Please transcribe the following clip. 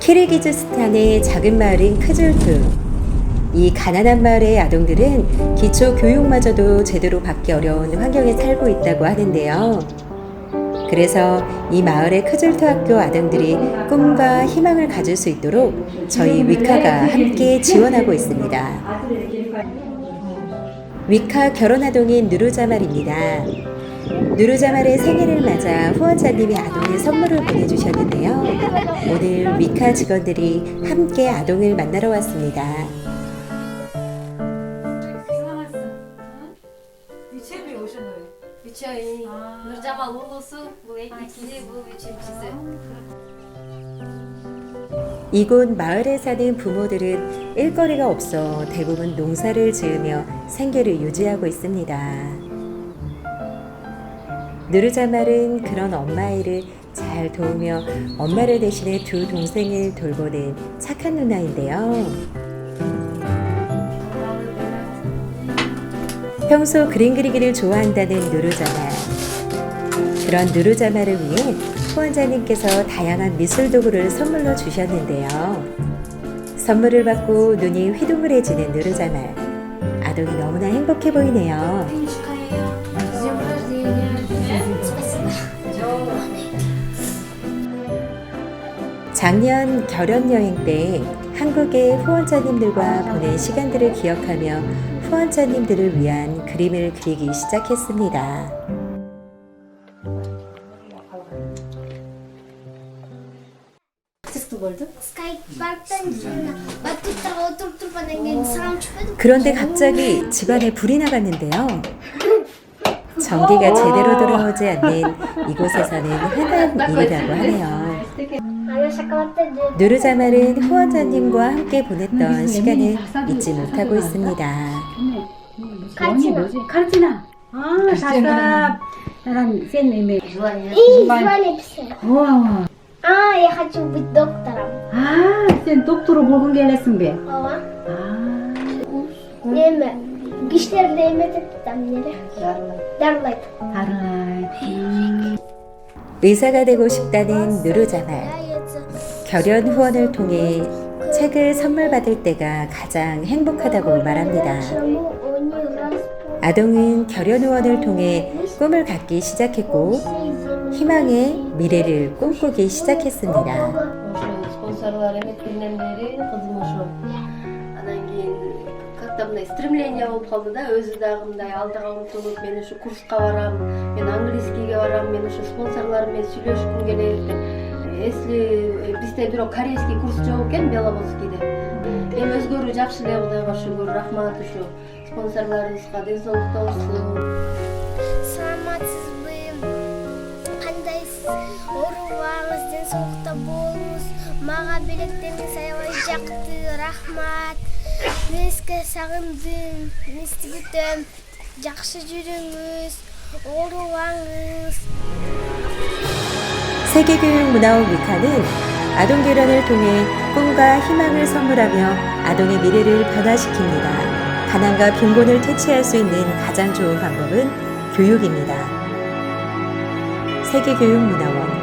키르기즈스탄의 작은 마을인 크줄투. 이 가난한 마을의 아동들은 기초 교육마저도 제대로 받기 어려운 환경에 살고 있다고 하는데요. 그래서 이 마을의 크줄투 학교 아동들이 꿈과 희망을 가질 수 있도록 저희 위카가 함께 지원하고 있습니다. 위카 결혼아동인 누르자말입니다. 누르자말의 생일을 맞아 후원자님이 아동에 선물을 보내주셨는데요. 오늘 위카 직원들이 함께 아동을 만나러 왔습니다. 이곳 마을에 사는 부모들은 일거리가 없어 대부분 농사를 지으며 생계를 유지하고 있습니다. 누르자말은 그런 엄마 일을 잘 도우며 엄마를 대신해 두 동생을 돌보는 착한 누나인데요. 평소 그림 그리기를 좋아한다는 누르자말. 그런 누르자말을 위해 후원자님께서 다양한 미술 도구를 선물로 주셨는데요. 선물을 받고 눈이 휘둥그레지는 누르자말. 아동이 너무나 행복해 보이네요. 작년 결혼 여행 때 한국의 후원자님들과 보낸 시간들을 기억하며 후원자님들을 위한 그림을 그리기 시작했습니다. 스카이캐스트 월드? 스카이 그런데 갑자기 집안에 불이 나갔는데요. 전기가 제대로 돌아오지 않는 이곳에서는 흔한 일이라고 하네요. 누르자말은 후원자님과 함께 보냈던 시간을 잊지 못하고 있습니다. 카르티나. 아, 작가. 나랑 쌤 매매. 이 집안에 비싸요. А, я хочу быть доктором. 아, 센 독도로 볼건 gelesин be. Ооба. 아. Неме? Кишилерди эметет там нере. Дарлайт. 다른. 의사가 되고 싶다는 누르자말. 결연 후원을 통해 책을 선물 받을 때가 가장 행복하다고 말합니다. Почему они распу- 아동은 결연 후원을 통해 꿈을 갖기 시작했고 희망의 미래를 꿈꾸기 시작했습니다. Ошо спонсорлар эмет күнүнөн бери кызым ошо. Анан кийин как-то мындай стремление болуп калды да өзү дагы мындай алдыга умтулуп мен ушу курска барам мен английскийге барам мен ошо спонсорлар менен сүйлөшкүм келет если э, бизде бирок корейский курс жок экен беловодскийде эми өзгөрүү жакшы эле кудайга шүгүр рахмат ушу спонсорларыбызга ден соолукта болсун саламатсызбы кандайсыз оорубаңыз ден соолукта болуңуз мага белектериңиз аябай жакты рахмат мен сизге сагындым мен сизди күтөм жакшы жүрүңүз оорубаңыз 세계교육문화원 위카는 아동 결연을 통해 꿈과 희망을 선물하며 아동의 미래를 변화시킵니다. 가난과 빈곤을 퇴치할 수 있는 가장 좋은 방법은 교육입니다. 세계교육문화원